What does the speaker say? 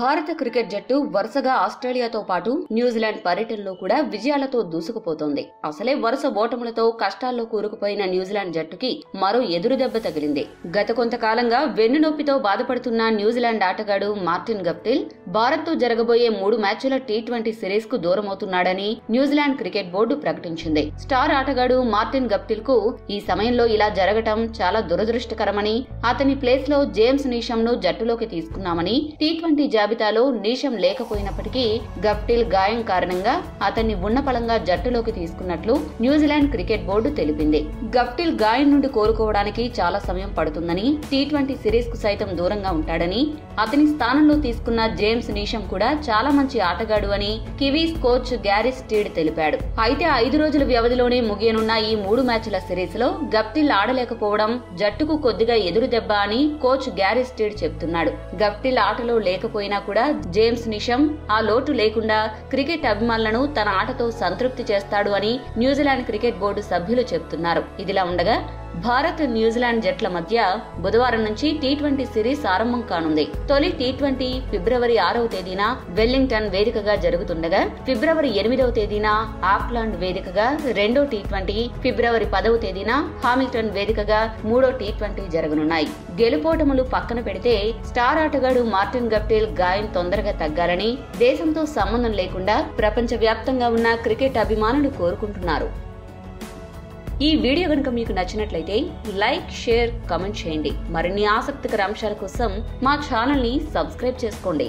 భారత క్రికెట్ జట్టు వరుసగా ఆస్ట్రేలియాతో పాటు న్యూజిలాండ్ పర్యటనలో కూడా విజయాలతో దూసుకుపోతోంది. అసలే వరుస ఓటములతో కష్టాల్లో కూరుకుపోయిన న్యూజిలాండ్ జట్టుకి మరో ఎదురు దెబ్బ తగిలింది. గత కొంతకాలంగా వెన్నునొప్పితో బాధపడుతున్న న్యూజిలాండ్ ఆటగాడు మార్టిన్ గప్టిల్ భారత్తో జరగబోయే మూడు మ్యాచ్ల టీ ట్వంటీ సిరీస్కు దూరమవుతున్నాడని న్యూజిలాండ్ క్రికెట్ బోర్డు ప్రకటించింది. స్టార్ ఆటగాడు మార్టిన్ గప్టిల్కు ఈ సమయంలో ఇలా జరగటం చాలా దురదృష్టకరమని అతని ప్లేస్లో జేమ్స్ నీషం ను జట్టులోకి తీసుకున్నామని టీ ట్వంటీ జాబితాలో నీషం లేకపోయినప్పటికీ గప్టిల్ గాయం కారణంగా అతన్ని ఉన్నపళంగా జట్టులోకి తీసుకున్నట్లు న్యూజిలాండ్ క్రికెట్ బోర్డు తెలిపింది. గప్టిల్ గాయం నుండి కోలుకోవడానికి చాలా సమయం పడుతుందని టీ ట్వంటీ సిరీస్కు సైతం దూరంగా ఉంటాడని అతని స్థానంలో తీసుకున్న జేమ్స్ నీషం కూడా చాలా మంచి ఆటగాడు అని కివీస్ కోచ్ గ్యారీ స్టీడ్ తెలిపాడు. అయితే ఐదు రోజుల వ్యవధిలోనే ముగియనున్న ఈ మూడు మ్యాచ్ల సిరీస్లో గప్టిల్ ఆడలేకపోవడం జట్టుకు కొద్దిగా ఎదురు దెబ్బ అని కోచ్ గ్యారీ స్టీడ్ చెప్తున్నాడు. గప్టిల్ ఆటలో లేకపోయినా కూడా జేమ్స్ నిషం ఆ లోటు లేకుండా క్రికెట్ అభిమానులను తన ఆటతో సంతృప్తి చేస్తాడు అని న్యూజిలాండ్ క్రికెట్ బోర్డు సభ్యులు చెబుతున్నారు ఇదిలా ఉండగా భారత్ న్యూజిలాండ్ జట్ల మధ్య బుధవారం నుంచి టీ ట్వంటీ సిరీస్ ఆరంభం కానుంది. తొలి టీ ట్వంటీ ఫిబ్రవరి ఆరవ తేదీన వెల్లింగ్టన్ వేదికగా జరుగుతుండగా ఫిబ్రవరి ఎనిమిదవ తేదీన ఆక్లాండ్ వేదికగా రెండో టీ ట్వంటీ ఫిబ్రవరి పదవ తేదీన హామిల్టన్ వేదికగా మూడో టీ ట్వంటీ జరగనున్నాయి. గెలుపోటములు పక్కన పెడితే స్టార్ ఆటగాడు మార్టిన్ గప్టిల్ గాయం తొందరగా తగ్గాలని దేశంతో సంబంధం లేకుండా ప్రపంచవ్యాప్తంగా ఉన్న క్రికెట్ అభిమానులు కోరుకుంటున్నారు. ఈ వీడియో కనుక మీకు నచ్చినట్లయితే లైక్ షేర్ కమెంట్ చేయండి. మరిన్ని ఆసక్తికర అంశాల కోసం మా ఛానల్ని సబ్స్క్రైబ్ చేసుకోండి.